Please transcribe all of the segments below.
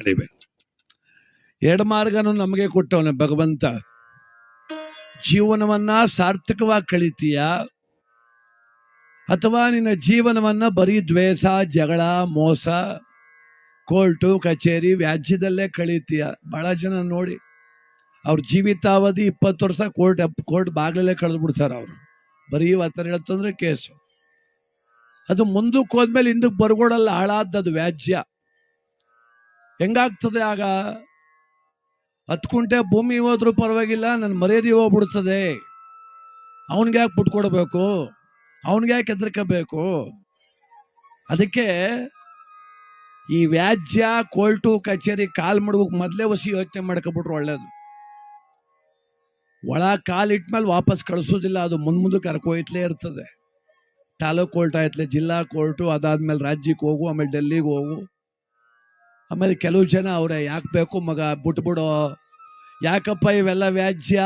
ಕಡಿಬೇಕು ಎರಡು ಮಾರ್ಗನೂ ನಮಗೆ ಕೊಟ್ಟವನೆ ಭಗವಂತ. ಜೀವನವನ್ನ ಸಾರ್ಥಕವಾಗಿ ಕಳಿತೀಯ ಅಥವಾ ನಿನ್ನ ಜೀವನವನ್ನ ಬರೀ ದ್ವೇಷ, ಜಗಳ, ಮೋಸ, ಕೋರ್ಟು, ಕಚೇರಿ ವ್ಯಾಜ್ಯದಲ್ಲೇ ಕಳೀತೀಯ ಬಹಳ ಜನ ನೋಡಿ ಅವ್ರ ಜೀವಿತಾವಧಿ ಇಪ್ಪತ್ತು ವರ್ಷ ಕೋರ್ಟ್ ಕೋರ್ಟ್ ಬಾಗಿಲಲ್ಲೇ ಕಳೆದು ಬಿಡ್ತಾರೆ ಅವರು. ಬರೀ ಒತ್ತರ ಹೇಳ್ತಂದ್ರೆ ಕೇಸು. ಅದು ಮುಂದಕ್ಕೆ ಹೋದ್ಮೇಲೆ ಹಿಂದಕ್ಕೆ ಬರ್ಗೋಡಲ್ಲ ಹಾಳಾದದ್ದು ವ್ಯಾಜ್ಯ. ಹೆಂಗಾಗ್ತದೆ ಆಗ? ಹತ್ತು ಕುಂಟೆ ಭೂಮಿ ಹೋದ್ರೂ ಪರವಾಗಿಲ್ಲ, ನನ್ನ ಮರ್ಯಾದೆ ಹೋಗ್ಬಿಡ್ತದೆ. ಅವನಿಗೆ ಯಾಕೆ ಬಿಟ್ಕೊಡ್ಬೇಕು ಅವನಿಗೆ ಯಾಕೆ ಹೆದರ್ಕಬೇಕು? ಅದಕ್ಕೆ ಈ ವ್ಯಾಜ್ಯ ಕೋರ್ಟು ಕಚೇರಿ ಕಾಲ್ ಮಡಗಕ್ಕೆ ಮೊದಲೇ ಹೊಸಿ ಯೋಚನೆ ಮಾಡ್ಕೊಬಿಟ್ರು ಒಳ್ಳೇದು. ಒಳ ಕಾಲಿಟ್ಮೇಲೆ ವಾಪಸ್ ಕಳಿಸೋದಿಲ್ಲ, ಅದು ಮುಂದ್ ಮುಂದೆ ಕರ್ಕೊಯ್ತಲೇ ಇರ್ತದೆ. ತಾಲೂಕ್ ಕೋರ್ಟ್ ಆಯ್ತಲೆ, ಜಿಲ್ಲಾ ಕೋರ್ಟು ಅದಾದ್ಮೇಲೆ ರಾಜ್ಯಕ್ಕೆ ಹೋಗು, ಆಮೇಲೆ ಡೆಲ್ಲಿಗೆ ಹೋಗು. ಆಮೇಲೆ ಕೆಲವು ಜನ ಅವರೇ, ಯಾಕೆ ಬೇಕು ಮಗ, ಬಿಟ್ಬಿಡು. ಯಾಕಪ್ಪ ಇವೆಲ್ಲ ವ್ಯಾಜ್ಯ?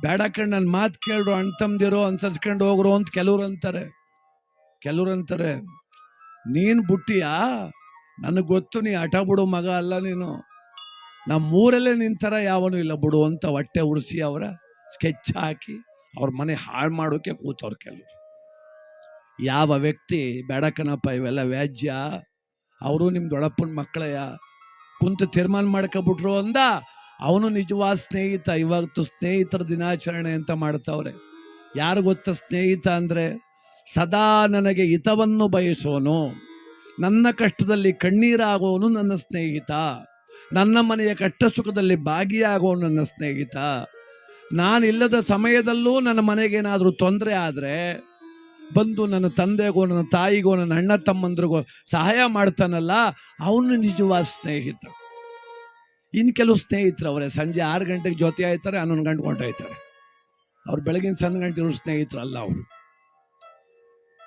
ಬೇಡ ಕಣ್ ನನ್ನ ಮಾತು ಕೇಳ್ರು ಅಣ್ಣ ತಮ್ದಿರೋ ಅನ್ಸರ್ಸ್ಕೊಂಡು ಹೋಗ್ರು ಅಂತ ಕೆಲವ್ರು ಅಂತಾರೆ. ಕೆಲವ್ರು ಅಂತಾರೆ, ನೀನು ಬುಟ್ಟಿಯಾ? ನನಗೆ ಗೊತ್ತು, ನೀ ಹಠ ಬಿಡು ಮಗ ಅಲ್ಲ ನೀನು. ನಮ್ಮೂರಲ್ಲೇ ನಿಂತರ ಯಾವನು ಇಲ್ಲ ಬಿಡು ಅಂತ ಹೊಟ್ಟೆ ಉರಿಸಿ ಅವರ ಸ್ಕೆಚ್ ಹಾಕಿ ಅವ್ರ ಮನೆ ಹಾಳು ಮಾಡೋಕೆ ಕೂತವ್ರು ಕೆಲವರು. ಯಾವ ವ್ಯಕ್ತಿ ಬೇಡಕನಪ್ಪ ಇವೆಲ್ಲ ವ್ಯಾಜ್ಯ? ಅವರು ನಿಮ್ಮ ದೊಡ್ಡಪ್ಪನ ಮಕ್ಕಳಯ್ಯ ಕುಂತು ತೀರ್ಮಾನ ಮಾಡ್ಕೊಬಿಟ್ರು ಅಂದ, ಅವನು ನಿಜವಾದ ಸ್ನೇಹಿತ, ಇವತ್ತು ಸ್ನೇಹಿತರ ದಿನಾಚರಣೆ ಅಂತ ಮಾಡ್ತಾವ್ರೆ. ಯಾರು ಗೊತ್ತ ಸ್ನೇಹಿತ ಅಂದ್ರೆ, ಸದಾ ನನಗೆ ಹಿತವನ್ನು ಬಯಸೋನು ನನ್ನ ಕಷ್ಟದಲ್ಲಿ ಕಣ್ಣೀರಾಗೋನು ನನ್ನ ಸ್ನೇಹಿತ. ನನ್ನ ಮನೆಯ ಕಷ್ಟ ಸುಖದಲ್ಲಿ ಭಾಗಿಯಾಗೋನು ನನ್ನ ಸ್ನೇಹಿತ. ನಾನಿಲ್ಲದ ಸಮಯದಲ್ಲೂ ನನ್ನ ಮನೆಗೇನಾದರೂ ತೊಂದರೆ ಆದರೆ ಬಂದು ನನ್ನ ತಂದೆಗೋ, ನನ್ನ ತಾಯಿಗೋ, ನನ್ನ ಅಣ್ಣ ತಮ್ಮಂದ್ರಿಗೋ ಸಹಾಯ ಮಾಡ್ತಾನಲ್ಲ, ಅವನು ನಿಜವಾದ ಸ್ನೇಹಿತ. ಇನ್ನು ಕೆಲವು ಸ್ನೇಹಿತರು ಅವರೇ. ಸಂಜೆ ಆರು ಗಂಟೆಗೆ ಜೊತೆ ಆಯ್ತಾರೆ, ಹನ್ನೊಂದು ಗಂಟೆ ಹೊಂಟಾಯ್ತಾರೆ ಅವ್ರು ಬೆಳಗಿನ ಸಣ್ಣ ಗಂಟೆ ಇರೋ ಸ್ನೇಹಿತರು ಅಲ್ಲ ಅವರು.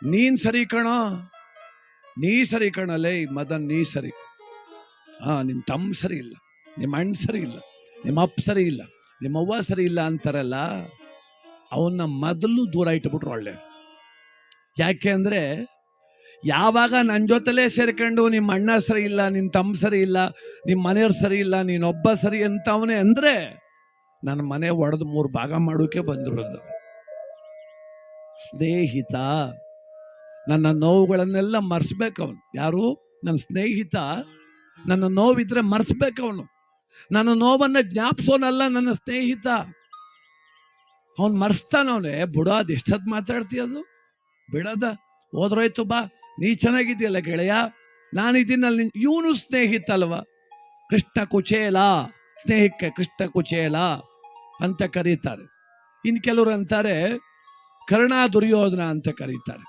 ನೀನ್ ಸರಿ ಕಣೋ. ನೀ ಸರಿ ಕಣಲೇ ಮದನ್, ನೀ ಸರಿ. ಹಾ, ನಿಮ್ ತಮ್ಮ ಸರಿ ಇಲ್ಲ. ನಿಮ್ಮ ಅಣ್ಣ ಸರಿ ಇಲ್ಲ. ನಿಮ್ಮ ಅಪ್ಪ ಸರಿ ಇಲ್ಲ. ನಿಮ್ಮ ಅವ್ವ ಸರಿ ಇಲ್ಲ ಅಂತಾರಲ್ಲ ಅವನ್ನ ಮೊದಲು ದೂರ ಇಟ್ಬಿಟ್ರು ಒಳ್ಳೇದು. ಯಾಕೆ ಅಂದರೆ ಯಾವಾಗ ನನ್ನ ಜೊತೆಲೇ ಸೇರ್ಕೊಂಡು ನಿಮ್ಮ ಅಣ್ಣ ಸರಿ ಇಲ್ಲ ನಿನ್ನ ತಮ್ಮ ಸರಿ ಇಲ್ಲ ನಿಮ್ಮ ಮನೆಯವ್ರು ಸರಿ ಇಲ್ಲ ನೀನೊಬ್ಬ ಸರಿ ಅಂತವನೇ ಅಂದರೆ ನನ್ನ ಮನೆ ಒಡೆದು ಮೂರು ಭಾಗ ಮಾಡೋಕೆ ಬಂದಿರೋದು. ಸ್ನೇಹಿತ, ನನ್ನ ನೋವುಗಳನ್ನೆಲ್ಲ ಮರ್ಸ್ಬೇಕವನು. ಅವನು ಯಾರು? ನನ್ನ ಸ್ನೇಹಿತ, ನನ್ನ ನೋವಿದ್ರೆ ಮರ್ಸ್ಬೇಕವನು. ಅವನು ನನ್ನ ನೋವನ್ನ ಜ್ಞಾಪಿಸೋನಲ್ಲ ನನ್ನ ಸ್ನೇಹಿತ. ಅವನು ಮರ್ಸ್ತಾನವನೇ. ಬುಡ, ಅದು ಮಾತಾಡ್ತೀಯ ಮಾತಾಡ್ತೀಯದು ಬಿಡದ? ಹೋದ್ರೋಯ್ತು ಬಾ. ನೀ ಚೆನ್ನಾಗಿದ್ದೀಯಲ್ಲ ಗೆಳೆಯ? ನಾನಿದ್ದೀನಲ್ಲಿ ಇವನು ಸ್ನೇಹಿತಲ್ವ? ಕೃಷ್ಣ ಕುಚೇಲ ಸ್ನೇಹಕ್ಕೆ ಕೃಷ್ಣ ಕುಚೇಲ ಅಂತ ಕರೀತಾರೆ. ಇನ್ ಕೆಲವರು ಅಂತಾರೆ, ಕರ್ಣ ದುರ್ಯೋಧನ ಅಂತ ಕರೀತಾರೆ.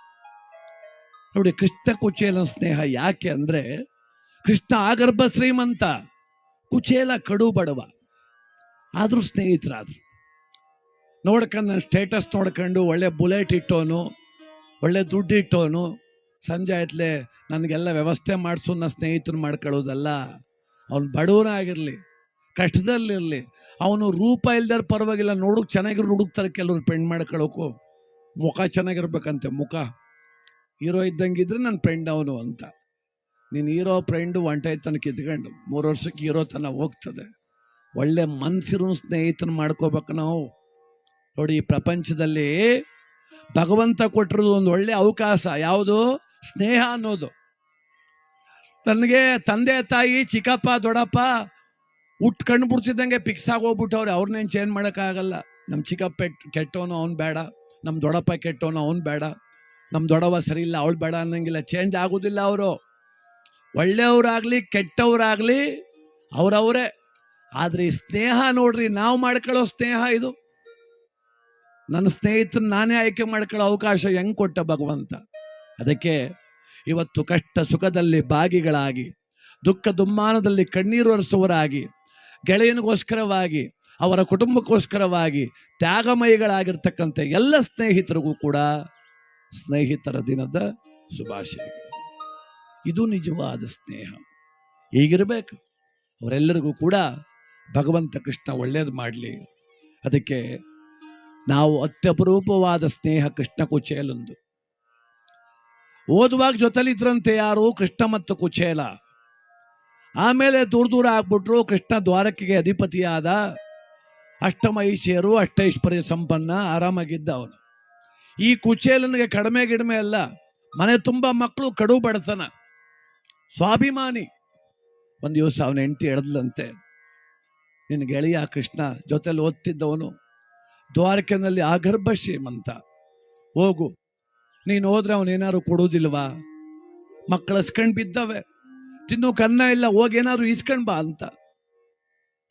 ನೋಡಿ, ಕೃಷ್ಣ ಕುಚೇಲನ ಸ್ನೇಹ ಯಾಕೆ ಅಂದ್ರೆ, ಕೃಷ್ಣ ಆಗರ್ಭ ಶ್ರೀಮಂತ, ಕುಚೇಲ ಕಡು ಬಡವ. ಆದರೂ ಸ್ನೇಹಿತರಾದ್ರು. ನೋಡ್ಕೊಂಡು ಸ್ಟೇಟಸ್ ನೋಡ್ಕೊಂಡು ಒಳ್ಳೆ ಬುಲೆಟ್ ಇಟ್ಟೋನು ಒಳ್ಳೆ ದುಡ್ಡು ಇಟ್ಟವನು, ಸಂಜೆ ಆಯ್ತಲೆ ನನಗೆಲ್ಲ ವ್ಯವಸ್ಥೆ ಮಾಡಿಸು ನನ್ನ ಸ್ನೇಹಿತರು ಮಾಡ್ಕೊಳ್ಳೋದಲ್ಲ. ಅವನು ಬಡವನಾಗಿರ್ಲಿ, ಕಷ್ಟದಲ್ಲಿರಲಿ, ಅವನು ರೂಪ ಇಲ್ದಾರ ಪರವಾಗಿಲ್ಲ, ನೋಡಕ್ ಚೆನ್ನಾಗಿರು ಹುಡುಕ್ತಾರೆ ಕೆಲವ್ರು ಪೆಂಡ್ ಮಾಡ್ಕೊಳ್ಳೋಕು ಮುಖ ಚೆನ್ನಾಗಿರ್ಬೇಕಂತೆ, ಮುಖ. ಹೀರೋ ಇದ್ದಂಗಿದ್ರೆ ನನ್ನ ಫ್ರೆಂಡ್ ಅವನು ಅಂತ. ನೀನು ಹೀರೋ ಫ್ರೆಂಡು ಒಂಟೈ ತನಕ ಇದ್ಕೊಂಡು ಮೂರು ವರ್ಷಕ್ಕೆ ಹೀರೋ ತನ ಹೋಗ್ತದೆ. ಒಳ್ಳೆ ಮನ್ಸಿರೋ ಸ್ನೇಹಿತನ ಮಾಡ್ಕೋಬೇಕು ನಾವು. ನೋಡಿ ಈ ಪ್ರಪಂಚದಲ್ಲಿ ಭಗವಂತ ಕೊಟ್ಟಿರೋದು ಒಂದು ಒಳ್ಳೆ ಅವಕಾಶ. ಯಾವುದು? ಸ್ನೇಹ ಅನ್ನೋದು. ನನಗೆ ತಂದೆ ತಾಯಿ, ಚಿಕ್ಕಪ್ಪ, ದೊಡ್ಡಪ್ಪ ಹುಟ್ಟು ಕಣ್ಣು ಬಿಡ್ತಿದ್ದಂಗೆ ಫಿಕ್ಸ್ ಆಗೋಗ್ಬಿಟ್ಟವ್ರೆ ಅವ್ರನ್ನೇನು ಚೇಂಜ್ ಮಾಡೋಕ್ಕಾಗಲ್ಲ. ನಮ್ಮ ಚಿಕ್ಕಪ್ಪ ಕೆಟ್ಟವನು ಅವ್ನು ಬೇಡ. ನಮ್ಮ ದೊಡ್ಡಪ್ಪ ಕೆಟ್ಟವನು ಅವ್ನು ಬೇಡ. ನಮ್ಮ ದೊಡ್ಡವ ಸರಿ ಇಲ್ಲ, ಅವಳು ಬೇಡ ಅನ್ನಂಗಿಲ್ಲ. ಚೇಂಜ್ ಆಗೋದಿಲ್ಲ ಅವರು. ಒಳ್ಳೆಯವರಾಗಲಿ, ಕೆಟ್ಟವರಾಗಲಿ ಅವರವರೇ. ಆದ್ರೆ ಸ್ನೇಹ ನೋಡ್ರಿ, ನಾವು ಮಾಡ್ಕೊಳ್ಳೋ ಸ್ನೇಹ ಇದು. ನನ್ನ ಸ್ನೇಹಿತರು ನಾನೇ ಆಯ್ಕೆ ಮಾಡ್ಕೊಳ್ಳೋ ಅವಕಾಶ ಹೆಂಗ್ ಕೊಟ್ಟ ಭಗವಂತ? ಅದಕ್ಕೆ ಇವತ್ತು ಕಷ್ಟ ಸುಖದಲ್ಲಿ ಭಾಗಿಗಳಾಗಿ, ದುಃಖ ದುಮ್ಮಾನದಲ್ಲಿ ಕಣ್ಣೀರು ಒರೆಸುವರಾಗಿ ಗೆಳೆಯನಿಗೋಸ್ಕರವಾಗಿ, ಅವರ ಕುಟುಂಬಕ್ಕೋಸ್ಕರವಾಗಿ, ತ್ಯಾಗಮಯಿಗಳಾಗಿರ್ತಕ್ಕಂಥ ಎಲ್ಲ ಸ್ನೇಹಿತರಿಗೂ ಕೂಡ ಸ್ನೇಹಿತರ ದಿನದ ಶುಭಾಶಯ ಇದು ನಿಜವಾದ ಸ್ನೇಹ. ಹೀಗಿರಬೇಕು. ಅವರೆಲ್ಲರಿಗೂ ಕೂಡ ಭಗವಂತ ಕೃಷ್ಣ ಒಳ್ಳೇದು ಮಾಡಲಿ. ಅದಕ್ಕೆ ನಾವು ಅತ್ಯಪರೂಪವಾದ ಸ್ನೇಹ ಕೃಷ್ಣ ಕುಚೇಲಂದು. ಓದುವಾಗ ಜೊತೆಲಿದ್ರಂತೆ ಯಾರು ಕೃಷ್ಣ ಮತ್ತು ಕುಚೇಲ. ಆಮೇಲೆ ದೂರ ದೂರ ಆಗ್ಬಿಟ್ರು ಕೃಷ್ಣ ದ್ವಾರಕೆಗೆ ಅಧಿಪತಿಯಾದ ಅಷ್ಟಮೈಷಿಯರು ಅಷ್ಟೈಶ್ವರ್ಯ ಸಂಪನ್ನ ಆರಾಮಾಗಿದ್ದ ಅವನು ಈ ಕುಚೇಲನಿಗೆ ಕಡಿಮೆ ಗಿಡಮೆ ಅಲ್ಲ, ಮನೆ ತುಂಬ ಮಕ್ಕಳು ಕಡು ಬಡತನ. ಸ್ವಾಭಿಮಾನಿ. ಒಂದು ದಿವಸ ಅವನ ಹೆಂಡತಿ ಎಳೆದ್ಲಂತೆ ನಿನ್ನ ಗೆಳೆಯ ಕೃಷ್ಣ ಜೊತೆಲಿ ಓದ್ತಿದ್ದವನು ದ್ವಾರಕೆನಲ್ಲಿ ಆಗರ್ಭ ಶ್ರೀಮಂತ ಹೋಗು. ನೀನು ಹೋದ್ರೆ ಅವನೇನಾದ್ರು ಕೊಡೋದಿಲ್ವಾ? ಮಕ್ಕಳು ಹಸ್ಕೊಂಡ್ ಬಿದ್ದವೆ. ತಿನ್ನೋ ಕನ್ನ ಇಲ್ಲ, ಹೋಗಿ ಏನಾದ್ರು ಇಸ್ಕೊಂಡ್ ಬಾ ಅಂತ.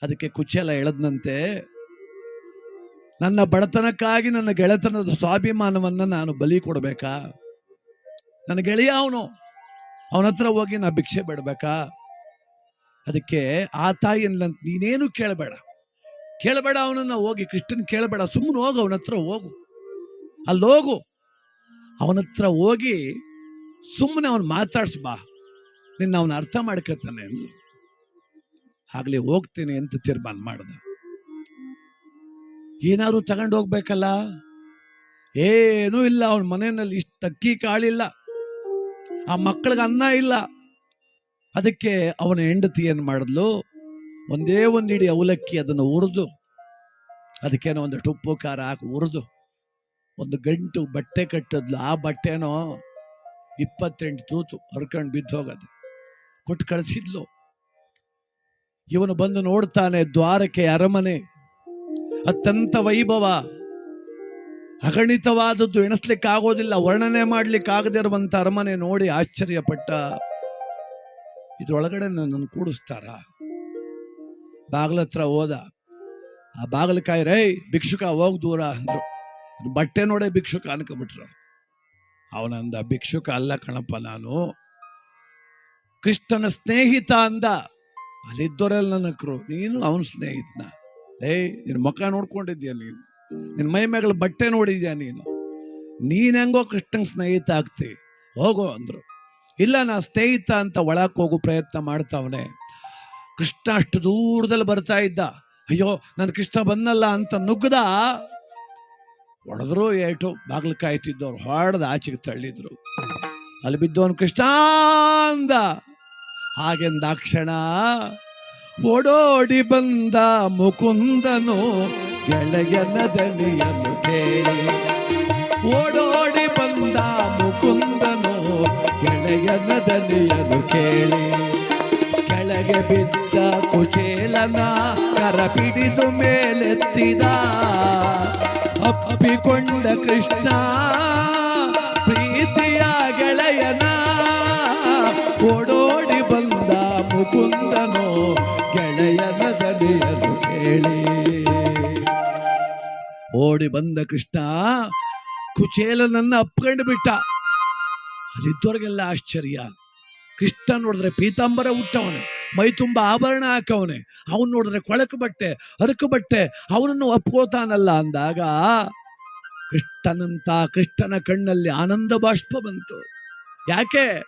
ಅದಕ್ಕೆ ಕುಚೇಲ ಎಳೆದ್ನಂತೆ ನನ್ನ ಬಡತನಕ್ಕಾಗಿ ನನ್ನ ಗೆಳೆತನದ ಸ್ವಾಭಿಮಾನವನ್ನ ನಾನು ಬಲಿ ಕೊಡಬೇಕಾ? ನನ್ನ ಗೆಳೆಯ ಅವನು. ಅವನ ಹತ್ರ ಹೋಗಿ ನಾ ಭಿಕ್ಷೆ ಬಿಡ್ಬೇಕಾ? ಅದಕ್ಕೆ ಆ ತಾಯಿ ನೀನೇನು ಕೇಳಬೇಡ. ಕೇಳಬೇಡ ಅವನನ್ನ, ಹೋಗಿ ಕೃಷ್ಣನ್ ಕೇಳಬೇಡ, ಸುಮ್ಮನೆ ಹೋಗು ಅವನ ಹತ್ರ ಹೋಗು. ಅಲ್ಲಿ ಹೋಗು. ಅವನ ಹತ್ರ ಹೋಗಿ ಸುಮ್ಮನೆ ಅವನು ಮಾತಾಡ್ಸ್ ಬಾ. ನಿನ್ನ ಅವನ ಅರ್ಥ ಮಾಡ್ಕೊತಾನೆ ಅಂದ್ಲು. ಆಗ್ಲಿ ಹೋಗ್ತೀನಿ ಅಂತ ತೀರ್ಮಾನ ಮಾಡ್ದ. ಏನಾದ್ರು ತಗೊಂಡು ಹೋಗ್ಬೇಕಲ್ಲ? ಏನೂ ಇಲ್ಲ, ಅವನ ಮನೆಯಲ್ಲಿ ಇಷ್ಟು ಅಕ್ಕಿ ಕಾಳಿಲ್ಲ ಆ ಮಕ್ಕಳಿಗೆ ಅನ್ನ ಇಲ್ಲ. ಅದಕ್ಕೆ ಅವನ ಹೆಂಡತಿ ಏನ್ ಮಾಡಿದ್ಲು? ಒಂದೇ ಒಂದು ಇಡೀ ಅವಲಕ್ಕಿ ಅದನ್ನು ಉರಿದು ಅದಕ್ಕೇನೋ ಒಂದಷ್ಟು ಉಪ್ಪು, ಖಾರ ಹಾಕಿ ಉರಿದು ಒಂದು ಗಂಟು ಬಟ್ಟೆ ಕಟ್ಟಿದ್ಲು, ಆ ಬಟ್ಟೆನೋ ಇಪ್ಪತ್ತೆಂಟು ತೂತು ಹರ್ಕೊಂಡು ಬಿದ್ದು ಹೋಗೋದು. ಕೊಟ್ಟು ಕಳಿಸಿದ್ಲು. ಇವನು ಬಂದು ನೋಡ್ತಾನೆ ದ್ವಾರಕೆ ಅರಮನೆ, ಅತ್ಯಂತ ವೈಭವ. ಅಗಣಿತವಾದದ್ದು ಎಣಿಸ್ಲಿಕ್ಕೆ ಆಗೋದಿಲ್ಲ ವರ್ಣನೆ ಮಾಡ್ಲಿಕ್ಕೆ ಆಗದೇ ಇರುವಂತ ಅರಮನೆ ನೋಡಿ ಆಶ್ಚರ್ಯಪಟ್ಟ. ಇದ್ರೊಳಗಡೆ ನನ್ನ ಕೂಡಿಸ್ತಾರ? ಬಾಗ್ಲ ಹತ್ರ ಹೋದ. ಆ ಬಾಗಲಕಾಯಿ ರೈ ಭಿಕ್ಷುಕ, ಹೋಗ್ ದೂರ ಅಂದ್ರು. ಬಟ್ಟೆ ನೋಡೇ ಭಿಕ್ಷುಕ ಅನ್ಕೊಂಬಿಟ್ರು ಅವನಂದ, ಭಿಕ್ಷುಕ ಅಲ್ಲ ಕಣಪ್ಪ ನಾನು. ಕೃಷ್ಣನ ಸ್ನೇಹಿತ ಅಂದ. ಅಲ್ಲಿದ್ದವರೆಲ್ಲ ನನಕ್ರು ನೀನು ಅವನ ಸ್ನೇಹಿತನ. ಏಯ್ ನಿನ್ನ ಮುಖ ನೋಡ್ಕೊಂಡಿದ್ಯಾ ನೀನು? ನಿನ್ನ ಮೈ ಮೇಗಳ ಬಟ್ಟೆ ನೋಡಿದ್ಯಾ ನೀನು? ನೀನ್ ಹೆಂಗೋ ಕೃಷ್ಣನ್ ಸ್ನೇಹಿತ ಆಗ್ತಿ. ಹೋಗೋ ಅಂದ್ರು. ಇಲ್ಲ, ನಾ ಸ್ನೇಹಿತ ಅಂತ ಒಳಕ್ ಹೋಗೋ ಪ್ರಯತ್ನ ಮಾಡ್ತಾವನೆ ಕೃಷ್ಣ ಅಷ್ಟು ದೂರದಲ್ಲಿ ಬರ್ತಾ ಇದ್ದ. ಅಯ್ಯೋ, ನಾನು ಕೃಷ್ಣ ಬಂದಲ್ಲ ಅಂತ ನುಗ್ಗದ ಹೊಡೆದ್ರು ಏಟು ಬಾಗ್ಲು ಕಾಯ್ತಿದ್ದವ್ರು ಹೊಡೆದ ಆಚೆಗೆ ತಳ್ಳಿದ್ರು. ಅಲ್ಲಿ ಬಿದ್ದವನು ಕೃಷ್ಣ ಅಂದ. ಹಾಗೆಂದಾಕ್ಷಣ ಓಡೋಡಿ ಬಂದ ಮುಕುಂದನು ಗೆಳೆಯನ ದನಿಯನ್ನು ಕೇಳಿ. ಓಡೋಡಿ ಬಂದ ಮುಕುಂದನು ಗೆಳೆಯನ ದನಿಯನ್ನು ಕೇಳಿ. ಕೆಳಗೆ ಬಿದ್ದ ಕುಚೇಲನ ಕರ ಪಿಡಿದು ಮೇಲೆತ್ತಿದ. ಅಪ್ಪಿಕೊಂಡ ಕೃಷ್ಣ, ಪ್ರೀತಿಯ ಗೆಳೆಯನ, ಓಡೋಡಿ ಬಂದ ಮುಕುಂದನು ಗೆಳೆಯನ ದನಿಯನ್ನು ಕೇಳಿ. ಓಡಿ ಬಂದ ಕೃಷ್ಣ ಕುಚೇಲನನ್ನ ಅಪ್ಕೊಂಡು ಬಿಟ್ಟ. ಅಲ್ಲಿದ್ದವ್ರಿಗೆಲ್ಲ ಆಶ್ಚರ್ಯ. ಕೃಷ್ಣ ನೋಡಿದ್ರೆ ಪೀತಾಂಬರ ಹುಟ್ಟವನೆ. ಮೈ ತುಂಬ ಆಭರಣ ಹಾಕವನೆ ಅವನು. ನೋಡಿದ್ರೆ ಕೊಳಕು ಬಟ್ಟೆ, ಹರಕು ಬಟ್ಟೆ, ಅವನನ್ನು ಒಪ್ಕೋತಾನಲ್ಲ ಅಂದಾಗ ಕೃಷ್ಣನಂತ ಕೃಷ್ಣನ ಕಣ್ಣಲ್ಲಿ ಆನಂದ ಬಾಷ್ಪ ಬಂತು. ಯಾಕೆ?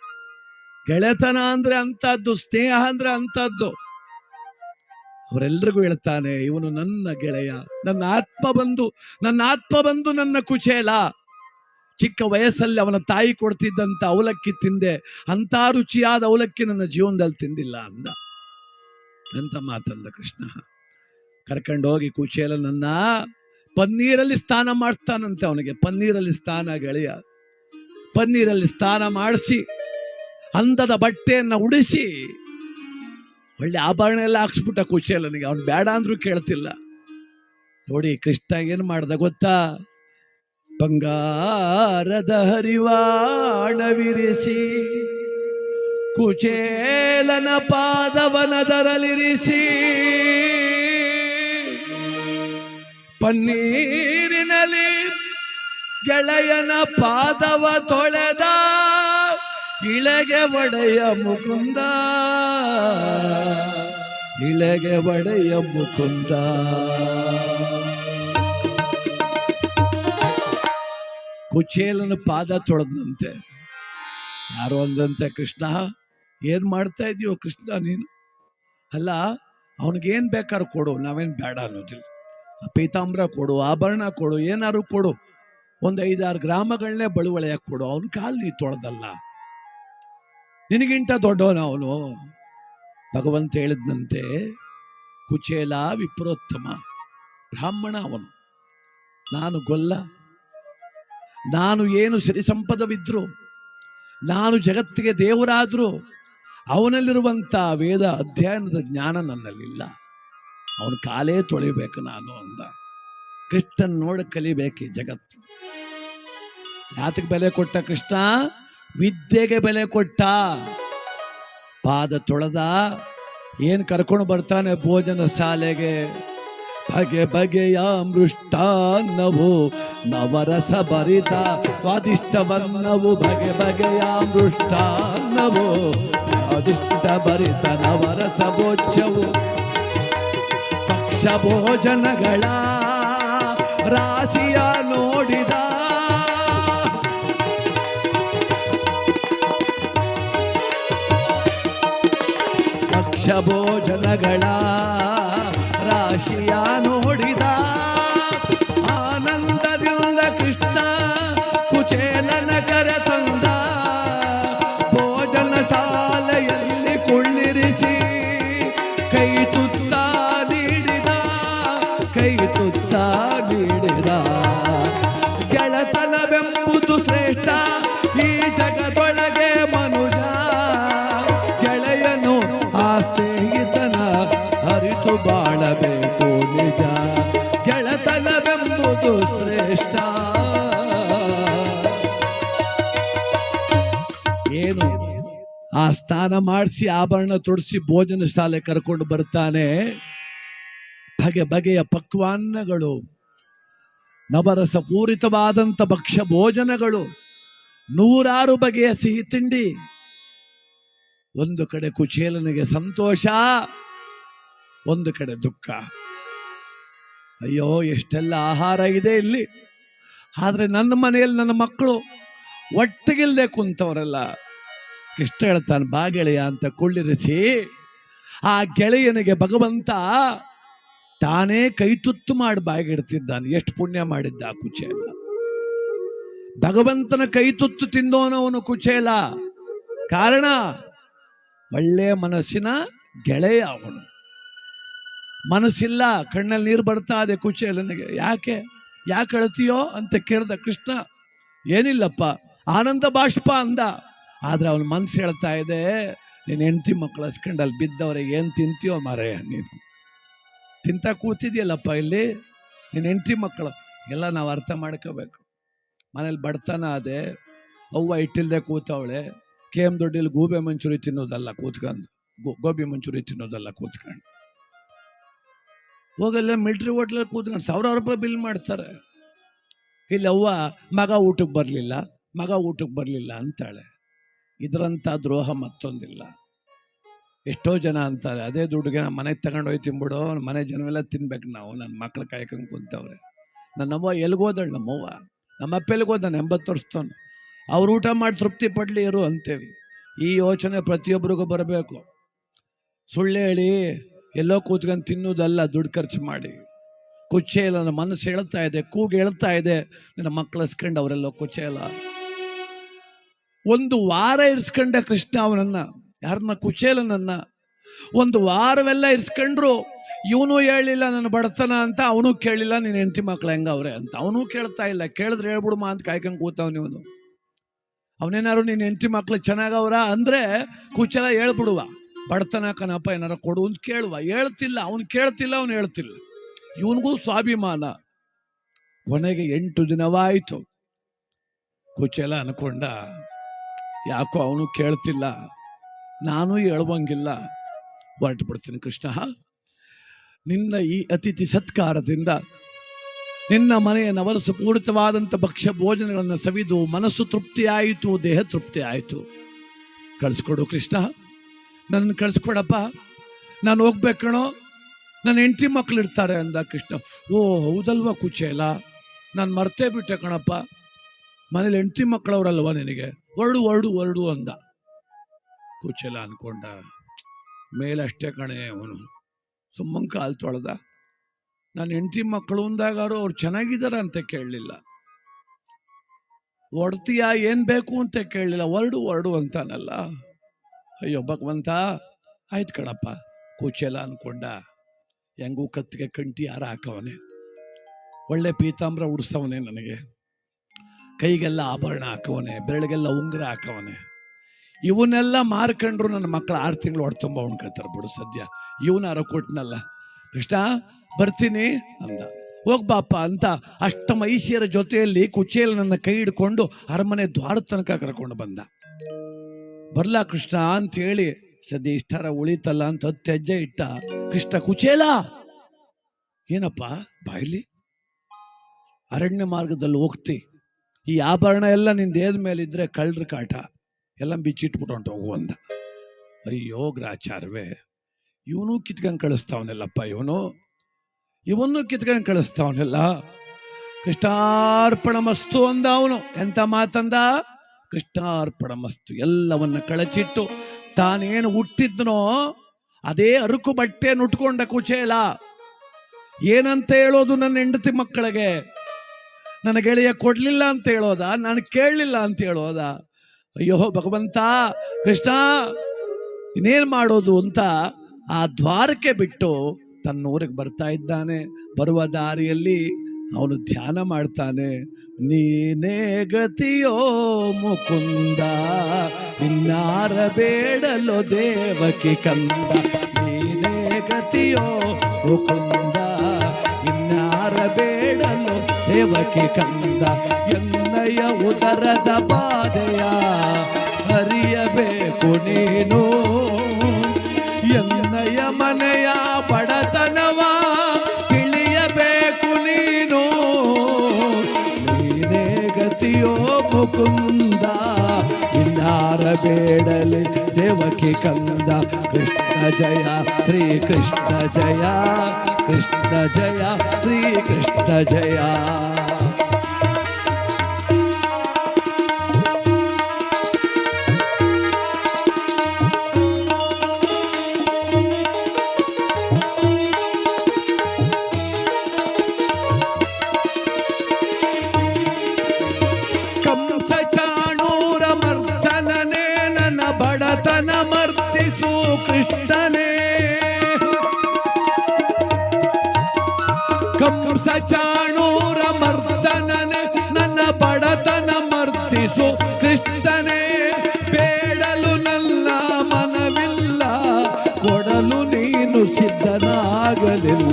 ಗೆಳೆತನ ಅಂದ್ರೆ ಅಂತದ್ದು ಸ್ನೇಹ ಅಂದ್ರೆ ಅಂತದ್ದು ಅವರೆಲ್ರಿಗೂ ಹೇಳ್ತಾನೆ, ಇವನು ನನ್ನ ಗೆಳೆಯ, ನನ್ನ ಆತ್ಮ ಬಂದು, ನನ್ನ ಆತ್ಮ ಬಂದು ನನ್ನ ಕುಚೇಲ. ಚಿಕ್ಕ ವಯಸ್ಸಲ್ಲಿ ಅವನ ತಾಯಿ ಕೊಡ್ತಿದ್ದಂಥ ಅವಲಕ್ಕಿ ತಿಂದೆ. ಅಂತ ರುಚಿಯಾದ ಅವಲಕ್ಕಿ ನನ್ನ ಜೀವನದಲ್ಲಿ ತಿಂದಿಲ್ಲ ಅಂದ. ಎಂತ ಮಾತಂದ ಕೃಷ್ಣ. ಕರ್ಕೊಂಡೋಗಿ ಕುಚೇಲನನ್ನ ಪನ್ನೀರಲ್ಲಿ ಸ್ನಾನ ಮಾಡಿಸ್ತಾನಂತೆ ಅವನಿಗೆ. ಪನ್ನೀರಲ್ಲಿ ಸ್ನಾನ ಗೆಳೆಯ. ಪನ್ನೀರಲ್ಲಿ ಸ್ನಾನ ಮಾಡಿಸಿ, ಅಂದದ ಬಟ್ಟೆಯನ್ನು ಉಡಿಸಿ, ಒಳ್ಳೆ ಆಭರಣ ಎಲ್ಲ ಹಾಕ್ಸ್ಬಿಟ್ಟ ಕುಚೇಲನಿಗೆ. ಅವನು ಬೇಡ ಅಂದ್ರೂ ಕೇಳ್ತಿಲ್ಲ. ನೋಡಿ ಕೃಷ್ಣ ಏನು ಮಾಡ್ದ ಗೊತ್ತಾ? ಬಂಗಾರದ ಹರಿವಾಣವಿರಿಸಿ ಕುಚೇಲನ ಪಾದವನದರಲಿರಿಸಿ ಪನ್ನೀರಿನಲ್ಲಿ ಗೆಳೆಯನ ಪಾದವ ತೊಳೆದ ಇಳೆಗೆ ಒಡೆಯ ಮುಕುಂದ ಇಳೆಗೆ ಒಡೆಯ ಮುಕುಂದ. ಕುಚೇಲನ ಪಾದ ತೊಳೆದಂತೆ. ಯಾರು ಅಂದ್ರಂತೆ, ಕೃಷ್ಣ, ಏನ್ ಮಾಡ್ತಾ ಇದೀಯೋ ಕೃಷ್ಣ ನೀನು? ಅಲ್ಲ, ಅವನಿಗೇನ್ ಬೇಕಾದ್ರೂ ಕೊಡು, ನಾವೇನು ಬೇಡ ಅನ್ನೋದಿಲ್ಲ. ಪೀತಾಂಬ್ರ ಕೊಡು, ಆಭರಣ ಕೊಡು, ಏನಾದ್ರು ಕೊಡು. ಒಂದು ಐದಾರು ಗ್ರಾಮಗಳನ್ನೇ ಬಳುವಳಿಯಾಗಿ ಕೊಡು, ಅವನ ಕಾಲು ನೀ ತೊಳೆದಲ್ಲ. ನಿನಗಿಂತ ದೊಡ್ಡವನ ಅವನು. ಭಗವಂತ ಹೇಳಿದಂತೆ ಕುಚೇಲ ವಿಪ್ರೋತ್ತಮ, ಬ್ರಾಹ್ಮಣ ಅವನು. ನಾನು ಗೊಲ್ಲ ನಾನು ಏನು ಸಿರಿ ಸಂಪದವಿದ್ರು ನಾನು ಜಗತ್ತಿಗೆ ದೇವರಾದರೂ, ಅವನಲ್ಲಿರುವಂಥ ವೇದ ಅಧ್ಯಯನದ ಜ್ಞಾನ ನನ್ನಲ್ಲಿಲ್ಲ. ಅವನ ಕಾಲೇ ತೊಳಿಬೇಕು ನಾನು ಅಂದ ಕೃಷ್ಣನ್ ನೋಡ ಕಲಿಬೇಕು ಜಗತ್ತು. ಯಾತಕ್ಕೆ ಬೆಲೆ ಕೊಟ್ಟ ಕೃಷ್ಣ? ವಿದ್ಯೆಗೆ ಬೆಲೆ ಕೊಟ್ಟ. ಪಾದ ತೊಳೆದ, ಏನು ಕರ್ಕೊಂಡು ಬರ್ತಾನೆ ಭೋಜನ ಶಾಲೆಗೆ? ಬಗೆ ಬಗೆಯ ಮೃಷ್ಟಾನ್ನವು ನವರಸ ಭರಿತ ಸ್ವಾದಿಷ್ಟವನ್ನವು ಬಗೆ ಬಗೆಯ ಮೃಷ್ಟಾನ್ನವು ಸ್ವಾದಿಷ್ಟ ಭರಿತ ನವರಸ ಭೋಜ್ಯವು. ಪಕ್ಷ ಭೋಜನಗಳ ರಾಶಿಯ ನೋಡಿದ ಪಕ್ಷ ಭೋಜನಗಳ ರಾಶಿಯ ನೋಡಿದ ಆನಂದದಿಂದ ಕೃಷ್ಣ ಕುಚೇಲನ ಕರೆ ಏನು? ಆ ಸ್ನಾನ ಮಾಡಿಸಿ, ಆಭರಣ ತೊಡಿಸಿ, ಭೋಜನ ಶಾಲೆ ಕರ್ಕೊಂಡು ಬರ್ತಾನೆ. ಬಗೆ ಬಗೆಯ ಪಕ್ವಾನ್ನಗಳು ನವರಸ ಪೂರಿತವಾದಂಥ ಭಕ್ಷ್ಯ ಭೋಜನಗಳು, ನೂರಾರು ಬಗೆಯ ಸಿಹಿ ತಿಂಡಿ, ಒಂದು ಕಡೆ ಕುಚೇಲನಿಗೆ ಸಂತೋಷ, ಒಂದು ಕಡೆ ದುಃಖ. ಅಯ್ಯೋ, ಎಷ್ಟೆಲ್ಲ ಆಹಾರ ಇದೆ ಇಲ್ಲಿ. ಆದ್ರೆ ನನ್ನ ಮನೆಯಲ್ಲಿ ನನ್ನ ಮಕ್ಕಳು ಒಟ್ಟಿಗಿಲ್ಲದೆ ಕುಂತವರೆಲ್ಲ. ಕೃಷ್ಣ ಹೇಳ್ತಾನೆ ಬಾ ಗೆಳೆಯ ಅಂತ ಕೊಳ್ಳಿರಿಸಿ, ಆ ಗೆಳೆಯನಿಗೆ ಭಗವಂತ ತಾನೇ ಕೈ ತುತ್ತು ಮಾಡಿ ಬಾಯಿಗಿಡ್ತಿದ್ದಾನೆ. ಎಷ್ಟು ಪುಣ್ಯ ಮಾಡಿದ್ದ ಆ ಕುಚೇಲ. ಭಗವಂತನ ಕೈ ತುತ್ತು ತಿಂದೋನವನು ಕುಚೇಲ. ಕಾರಣ, ಒಳ್ಳೆ ಮನಸ್ಸಿನ ಗೆಳೆಯ ಅವನು. ಮನಸ್ಸಿಲ್ಲ, ಕಣ್ಣಲ್ಲಿ ನೀರು ಬರ್ತಾ ಇದೆ ಕುಚೇಲನಿಗೆ. ಯಾಕೆ? ಯಾಕೆ ಅಳ್ತೀಯೋ ಅಂತ ಕೇಳ್ದ ಕೃಷ್ಣ, ಏನಿಲ್ಲಪ್ಪ, ಆನಂದ ಬಾಷ್ಪ ಅಂದ. ಆದ್ರೆ ಅವನ ಮನ್ಸು ಹೇಳ್ತಾ ಇದೆ ನೀನ್ ಹೆಂಡತಿ ಮಕ್ಕಳು ಹಸ್ಕೊಂಡು ಅಲ್ಲಿ ಬಿದ್ದವ್ರಿಗೆ ಏನು ತಿಂತೀಯೋ ಮಾರಯ್ಯ ನೀನು? ತಿಂತ ಕೂತಿದ್ಯಲ್ಲಪ್ಪ ಇಲ್ಲಿ? ನಿನ್ನ ಹೆಂಡತಿ ಮಕ್ಕಳು ಎಲ್ಲ ನಾವು ಅರ್ಥ ಮಾಡ್ಕೋಬೇಕು. ಮನೇಲಿ ಬಡತನ ಅದೇ ಅವ್ವ ಇಟ್ಟಿಲ್ದೆ ಕೂತವಳೆ, ಕೆ ಎಂ ದೊಡ್ಡಿಲಿ ಗೂಬೆ ಮಂಚೂರಿ ತಿನ್ನೋದಲ್ಲ ಕೂತ್ಕೊಂಡು ಗೋಬಿ ಮಂಚೂರಿ ತಿನ್ನೋದಲ್ಲ ಕೂತ್ಕೊಂಡು. ಹೋಗಲ್ಲ ಮಿಲ್ಟ್ರಿ ಹೋಟ್ಲಲ್ಲಿ ಕೂತ್ಕೊಂಡು, ಸಾವಿರಾರು ರೂಪಾಯಿ ಬಿಲ್ ಮಾಡ್ತಾರೆ. ಇಲ್ಲಿ ಅವ್ವ, ಮಗ ಊಟಕ್ಕೆ ಬರಲಿಲ್ಲ, ಮಗ ಊಟಕ್ಕೆ ಬರಲಿಲ್ಲ ಅಂತಾಳೆ. ಇದರಂಥ ದ್ರೋಹ ಮತ್ತೊಂದಿಲ್ಲ. ಎಷ್ಟೋ ಜನ ಅಂತಾರೆ, ಅದೇ ದುಡ್ಡಿಗೆ ನಮ್ಮ ಮನೆಗೆ ತಗೊಂಡೋಗಿ ತಿನ್ಬಿಡು, ಮನೆ ಜನವೆಲ್ಲ ತಿನ್ಬೇಕು ನಾವು ನನ್ನ ಮಕ್ಳು ಕಾಯ್ಕೊಂಡು ಕುಂತವ್ರೆ. ನನ್ನವ್ವ ಎಲ್ಗೋದಳು ನಮ್ಮವ್ವ ನಮ್ಮಪ್ಪ ಎಲ್ಗೋದ ನಾನು ಎಂಬತ್ತು ವರ್ಷದವನು. ಅವ್ರು ಊಟ ಮಾಡಿ ತೃಪ್ತಿ ಪಡ್ಲಿ ಇರು ಅಂತೇವಿ ಈ ಯೋಚನೆ ಪ್ರತಿಯೊಬ್ಬರಿಗೂ ಬರಬೇಕು. ಸುಳ್ಳು ಹೇಳಿ, ಎಲ್ಲೋ ಕೂತ್ಕೊಂಡು ತಿನ್ನೋದಲ್ಲ, ದುಡ್ಡು ಖರ್ಚು ಮಾಡಿ. ಕುಚ್ಚೆ ಇಲ್ಲ, ನನ್ನ ಮನಸ್ಸು ಹೇಳ್ತಾ ಇದೆ, ಕೂಗು ಹೇಳ್ತಾ ಇದೆ. ನಿನ್ನ ಮಕ್ಕಳು ಹಸ್ಕೊಂಡು ಅವರೆಲ್ಲೋ ಕುಚ್ಚೆ ಇಲ್ಲ. ಒಂದು ವಾರ ಇರ್ಸ್ಕೊಂಡ ಕೃಷ್ಣ ಅವನನ್ನ, ಯಾರನ್ನ ಕುಚೇಲನನ್ನ ಒಂದು ವಾರವೆಲ್ಲ ಇರಿಸ್ಕೊಂಡ್ರು, ಇವನು ಹೇಳಿಲ್ಲ ನನ್ನ ಬಡತನ ಅಂತ, ಅವನು ಕೇಳಿಲ್ಲ ನೀನ್ ಹೆಂಡತಿ ಮಕ್ಳು ಹೆಂಗವ್ರೆ ಅಂತ. ಅವನು ಕೇಳ್ತಾ ಇಲ್ಲ. ಕೇಳಿದ್ರೆ ಹೇಳ್ಬಿಡುಮ ಅಂತ ಕಾಯ್ಕೊಂಡು ಕೂತವನು ಇವನು. ಅವನೇನಾರು ನೀನ್ ಹೆಂಡತಿ ಮಕ್ಳು ಚೆನ್ನಾಗವ್ರ? ಅಂದ್ರೆ, ಕುಚಲ ಹೇಳ್ಬಿಡುವ. ಬಡತನ ಕನಪ್ಪ ಏನಾರ ಕೊಡು ಅಂತ ಕೇಳುವ. ಹೇಳ್ತಿಲ್ಲ. ಅವನು ಕೇಳ್ತಿಲ್ಲ, ಅವನು ಹೇಳ್ತಿಲ್ಲ. ಇವನಿಗೂ ಸ್ವಾಭಿಮಾನ. ಕೊನೆಗೆ ಎಂಟು ದಿನವಾಯಿತು. ಕುಚಲ ಅನ್ಕೊಂಡ ಯಾಕೋ ಅವನು ಕೇಳ್ತಿಲ್ಲ. ನಾನು ಹೇಳುವಂಗಿಲ್ಲ. ಹೊರಟು ಬಿಡ್ತೀನಿ ಕೃಷ್ಣ. ನಿನ್ನ ಈ ಅತಿಥಿ ಸತ್ಕಾರದಿಂದ ನಿನ್ನ ಮನೆಯ ನವರಸು ಪೂರಿತವಾದಂಥ ಭಕ್ಷ್ಯ ಭೋಜನಗಳನ್ನು ಸವಿದು ಮನಸ್ಸು ತೃಪ್ತಿ ಆಯಿತು ದೇಹ ತೃಪ್ತಿ ಆಯಿತು ಕಳಿಸ್ಕೊಡು ಕೃಷ್ಣ. ನನ್ನ ಕಳಿಸ್ಕೊಡಪ್ಪ. ನಾನು ಹೋಗ್ಬೇಕಣೋ ನನ್ನ ಹೆಂಡತಿ ಮಕ್ಕಳು ಇರ್ತಾರೆ ಅಂದ ಕೃಷ್ಣ. ಓ, ಹೌದಲ್ವಾ ಕುಚೇಲ? ನಾನು ಮರ್ತೇ ಬಿಟ್ಟೆ ಕಣಪ್ಪ. ಮನೇಲಿ ಹೆಂಡತಿ ಮಕ್ಕಳವ್ರಲ್ವ ನಿನಗೆ? ಹೊರಡು ಹೊರಡು ಹೊರಡು ಅಂದ. ಕುಚಲ ಅನ್ಕೊಂಡ ಮೇಲಷ್ಟೇ ಕಣೆ ಅವನು. ಸುಮ್ಮನ್ ಕಾಲು ತೊಳೆದ. ನನ್ನ ಹೆಂಡತಿ ಮಕ್ಕಳು ಅಂದಾಗಾರು ಅವ್ರು ಚೆನ್ನಾಗಿದ್ದಾರೆ ಅಂತ ಕೇಳಲಿಲ್ಲ. ಹೊಡ್ತೀಯಾ ಏನ್ ಬೇಕು ಅಂತ ಕೇಳಲಿಲ್ಲ. ಹೊರಡು ಹೊರಡು ಅಂತಾನಲ್ಲ. ಅಯ್ಯೋ, ಭಗವಂತ, ಆಯ್ತು ಕಣಪ್ಪ. ಕುಚಲ ಅನ್ಕೊಂಡ, ಹೆಂಗೂ ಕತ್ತಿಗೆ ಕಂಟಿ ಯಾರ ಹಾಕವನೆ. ಒಳ್ಳೆ ಪೀತಾಂಬ್ರ ಉಡ್ಸವನೆ ನನಗೆ. ಕೈಗೆಲ್ಲ ಆಭರಣ ಹಾಕವನೆ, ಬೆರಳಿಗೆಲ್ಲ ಉಂಗುರ ಹಾಕವನೆ. ಇವನ್ನೆಲ್ಲ ಮಾರ್ಕೊಂಡ್ರು ನನ್ನ ಮಕ್ಕಳು ಆರು ತಿಂಗಳು ಹೊಡ್ತುಂಬ ಉಣ್ಕೊತಾರೆ ಬಿಡು ಸದ್ಯ. ಇವನಾರ ಕೊಟ್ನಲ್ಲ. ಕೃಷ್ಣ, ಬರ್ತೀನಿ ಅಂದ. ಹೋಗ್ಬಾಪ ಅಂತ ಅಷ್ಟ ಮಹಿಷಿಯರ ಜೊತೆಯಲ್ಲಿ ಕುಚೇಲಿ ನನ್ನ ಕೈ ಹಿಡ್ಕೊಂಡು ಅರಮನೆ ದ್ವಾರ ತನಕ ಕರ್ಕೊಂಡು ಬಂದ. ಬರ್ಲಾ ಕೃಷ್ಣ ಅಂತ ಹೇಳಿ, ಸದ್ಯ ಇಷ್ಟಾರ ಉಳಿತಲ್ಲ ಅಂತ ಹತ್ತು ಹೆಜ್ಜೆ ಇಟ್ಟ. ಕೃಷ್ಣ, ಕುಚೇಲ! ಏನಪ್ಪ ಬಾಯ್ಲಿ ಅರಣ್ಯ ಮಾರ್ಗದಲ್ಲಿ ಹೋಗ್ತಿ. ಈ ಆಭರಣ ಎಲ್ಲ ನಿನ್ ದೇಹದ ಮೇಲೆ ಇದ್ರೆ ಕಳ್ರ ಕಾಟ. ಎಲ್ಲ ಬಿಚ್ಚಿಟ್ಬಿಟ್ಟು ಹೊಂಟು ಅಂದ ಅಯ್ಯೋ ಗ್ರಾಚಾರವೇ. ಇವನು ಕಿತ್ಕೊಂಡು ಕಳಿಸ್ತಾವನೆಲ್ಲಪ್ಪ ಇವನು. ಇವನು ಕಿತ್ಕೊಂಡು ಕಳಿಸ್ತಾವನೆಲ್ಲ. ಕೃಷ್ಣಾರ್ಪಣ ಮಸ್ತು ಅಂದ ಅವನು. ಎಂತ ಮಾತಂದ? ಕೃಷ್ಣಾರ್ಪಣ ಮಸ್ತು ಎಲ್ಲವನ್ನ ಕಳಚಿಟ್ಟು ತಾನೇನು ಹುಟ್ಟಿದ್ನೋ ಅದೇ ಅರುಕು ಬಟ್ಟೆ ನುಟ್ಕೊಂಡ ಕುಚೇಲ. ಏನಂತ ಹೇಳೋದು ನನ್ನ ಹೆಂಡತಿ ಮಕ್ಕಳಿಗೆ? ನನ್ನ ಗೆಳೆಯ ಕೊಡ್ಲಿಲ್ಲ ಅಂತ ಹೇಳೋದ, ನಾನು ಕೇಳಲಿಲ್ಲ ಅಂತ ಹೇಳೋದ. ಅಯ್ಯೋ ಭಗವಂತ, ಕೃಷ್ಣ, ಇನ್ನೇನ್ ಮಾಡೋದು ಅಂತ ಆ ದ್ವಾರಕ್ಕೆ ಬಿಟ್ಟು ತನ್ನ ಊರಿಗೆ ಬರ್ತಾ ಇದ್ದಾನೆ. ಬರುವ ದಾರಿಯಲ್ಲಿ ಅವನು ಧ್ಯಾನ ಮಾಡ್ತಾನೆ. ನೀನೇ ಗತಿಯೋ ಮುಕುಂದ, ಇನ್ನಾರ ಬೇಡಲೋ ದೇವಕಿ ಕಂದ. ನೀನೇ ಗತಿಯೋ ಮುಕುಂದ ಬೇಡಲು ದೇವಕಿ ಕಂದ ಎನ್ನಯ ಉದರದ ಬಾಧೆಯ ಹರಿಯಬೇಕು ನೀನು. ಎನ್ನಯ ಮನೆಯ ಬಡತನವ ತಿಳಿಯಬೇಕು ನೀನು. ನೀನೇ ಗತಿಯೋ ಮುಕುಂದ ಇನ್ನಾರ ಬೇಡಲಿ ದೇವಕಿ ಕಂದ ಕೃಷ್ಣ ಜಯ ಶ್ರೀ ಕೃಷ್ಣ ಜಯ ಕೃಷ್ಣ ಜಯ ಶ್ರೀ ಕೃಷ್ಣ ಜಯ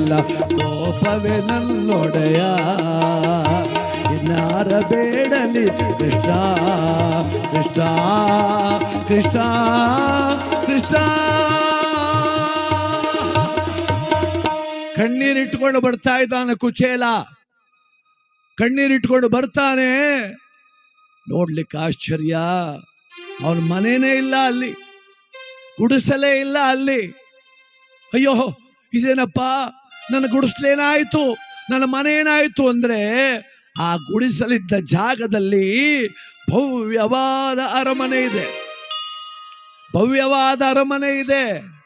ಸಿದ್ಧನಾಗಲಿಲ್ಲ ಕೋಪವೇ ನನ್ನೊಡೆಯ. ಇನ್ನಾರ ಬೇಡಲಿ ಕೃಷ್ಣ ಕೃಷ್ಣ ಕೃಷ್ಣ ಕೃಷ್ಣ. ಕಣ್ಣೀರಿಟ್ಕೊಂಡು ಬರ್ತಾ ಇದ್ದಾನೆ ಕುಚೇಲ. ಕಣ್ಣೀರಿಟ್ಕೊಂಡು ಬರ್ತಾನೆ. ನೋಡ್ಲಿಕ್ಕೆ ಆಶ್ಚರ್ಯ. ಅವನ ಮನೇನೇ ಇಲ್ಲ ಅಲ್ಲಿ, ಗುಡಿಸಲೇ ಇಲ್ಲ ಅಲ್ಲಿ. ಅಯ್ಯೋ, ಇದೇನಪ್ಪ? ನನ್ನ ಗುಡಿಸ್ಲೇನಾಯ್ತು ನನ್ನ ಮನೆ ಏನಾಯ್ತು ಅಂದ್ರೆ ಆ ಗುಡಿಸಲಿದ್ದ ಜಾಗದಲ್ಲಿ ಭವ್ಯವಾದ ಅರಮನೆ ಇದೆ. ಭವ್ಯವಾದ ಅರಮನೆ ಇದೆ.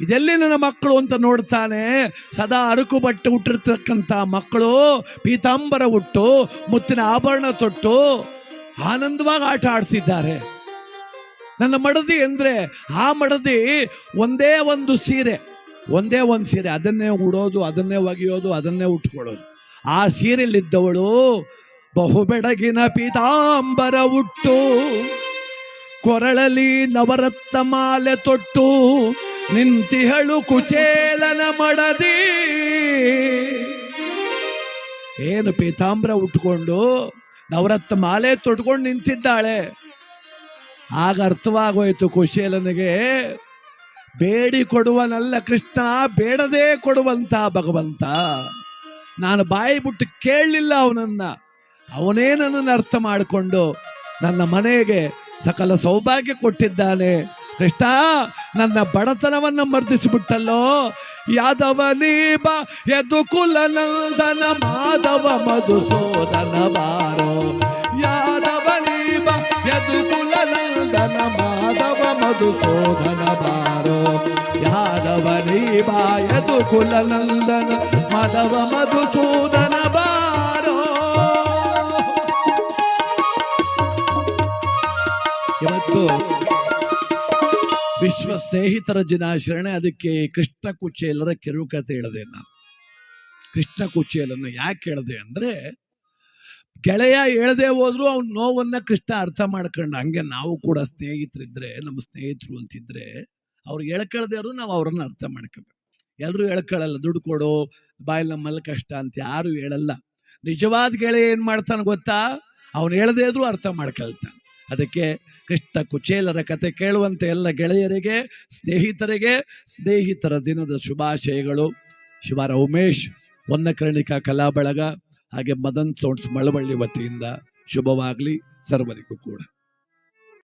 ಇದೆಲ್ಲಿ ನನ್ನ ಮಕ್ಕಳು ಅಂತ ನೋಡ್ತಾನೆ? ಸದಾ ಅರಕು ಬಟ್ಟೆ ಹುಟ್ಟಿರ್ತಕ್ಕಂಥ ಮಕ್ಕಳು, ಪೀತಾಂಬರ ಉಟ್ಟು ಮುತ್ತಿನ ಆಭರಣ ತೊಟ್ಟು ಆನಂದವಾಗಿ ಆಟ ಆಡ್ತಿದ್ದಾರೆ. ನನ್ನ ಮಡದಿ ಅಂದ್ರೆ ಆ ಮಡದಿ ಒಂದೇ ಒಂದು ಸೀರೆ. ಒಂದೇ ಒಂದು ಸೀರೆ, ಅದನ್ನೇ ಉಡೋದು, ಅದನ್ನೇ ಒಗೆಯೋದು, ಅದನ್ನೇ ಉಟ್ಕೊಳ್ಳೋದು. ಆ ಸೀರೆಯಲ್ಲಿದ್ದವಳು ಬಹುಬೆಡಗಿನ ಪೀತಾಂಬರ ಉಟ್ಟು ಕೊರಳಲಿ ನವರತ್ನ ಮಾಲೆ ತೊಟ್ಟು ನಿಂತಿಹಳು ಕುಚೇಲನ ಮಡದಿ. ಏನು ಪೀತಾಂಬರ ಉಟ್ಕೊಂಡು ನವರತ್ನ ಮಾಲೆ ತೊಟ್ಕೊಂಡು ನಿಂತಿದ್ದಾಳೆ. ಆಗ ಅರ್ಥವಾಗೋಯ್ತು ಕುಶೇಲನಿಗೆ ಬೇಡಿ ಕೊಡುವನಲ್ಲ ಕೃಷ್ಣ, ಬೇಡದೇ ಕೊಡುವಂತ ಭಗವಂತ. ನಾನು ಬಾಯಿ ಬಿಟ್ಟು ಕೇಳಲಿಲ್ಲ ಅವನನ್ನ. ಅವನೇ ನನ್ನನ್ನು ಅರ್ಥ ಮಾಡಿಕೊಂಡು ನನ್ನ ಮನೆಗೆ ಸಕಲ ಸೌಭಾಗ್ಯ ಕೊಟ್ಟಿದ್ದಾನೆ. ಕೃಷ್ಣ, ನನ್ನ ಬಡತನವನ್ನು ಮರ್ದಿಸಿಬಿಟ್ಟಲ್ಲೋ? ಯಾದವ ನೀಬ ಬಾ ಕುಲ ನಂದನ, ಮಾಧವ ಮಧುಸೂದನ ಬಾರೋ? ಮಧುಸೂದನ ಬಾರೋ. ಯಾದವ ನೀಬ ಕುಲನಂದನ ಕುಲ ಮಾಧವ ಮಧುಸೂದನ ಬಾರೋ. ಇವತ್ತು ವಿಶ್ವ ಸ್ನೇಹಿತರ ದಿನಾಚರಣೆ, ಅದಕ್ಕೆ ಕೃಷ್ಣ ಕುಚೇಲರ ಕಿರುಕತೆ ಹೇಳಿದೆ ನಾನು? ಕೃಷ್ಣ ಕುಚೇಲನ್ನು ಯಾಕೆ ಹೇಳಿದೆ ಅಂದ್ರೆ ಗೆಳೆಯ ಹೇಳದೆ ಹೋದ್ರು ಅವ್ನ ನೋವನ್ನ ಕೃಷ್ಣ ಅರ್ಥ ಮಾಡ್ಕೊಂಡ. ಹಂಗೆ ನಾವು ಕೂಡ ಸ್ನೇಹಿತರಿದ್ರೆ, ನಮ್ಮ ಸ್ನೇಹಿತರು ಅಂತಿದ್ರೆ, ಅವ್ರು ಹೇಳ್ಕೊಳ್ದೆ ಇದ್ರು ನಾವು ಅವ್ರನ್ನ ಅರ್ಥ ಮಾಡ್ಕೋಬೇಕು. ಎಲ್ಲರೂ ಹೇಳ್ಕೊಳ್ಳಲ್ಲ ದುಡ್ಡು ಕೊಡು, ಬಾಯಲ್ಲಿ ನಮ್ಮಲ್ಲಿ ಕಷ್ಟ ಅಂತ ಯಾರು ಹೇಳಲ್ಲ. ನಿಜವಾದ ಗೆಳೆಯ ಏನ್ ಮಾಡ್ತಾನೆ ಗೊತ್ತಾ? ಅವ್ನು ಹೇಳದೇ ಇದ್ರು ಅರ್ಥ ಮಾಡ್ಕೊಳ್ತಾನೆ. ಅದಕ್ಕೆ ಕೃಷ್ಣ ಕುಚೇಲರ ಕತೆ ಕೇಳುವಂತೆ ಎಲ್ಲ ಗೆಳೆಯರಿಗೆ, ಸ್ನೇಹಿತರಿಗೆ, ಸ್ನೇಹಿತರ ದಿನದ ಶುಭಾಶಯಗಳು. ಶಿವರ ಉಮೇಶ್ ಒನ್ನಕರ್ಣಿಕಾ ಕಲಾ ಬಳಗ ಹಾಗೆ ಮದನ್ ಸೌಂಡ್ಸ್ ಮಳವಳ್ಳಿ ವತಿಯಿಂದ ಶುಭವಾಗಲಿ ಸರ್ವರಿಗೂ ಕೂಡ.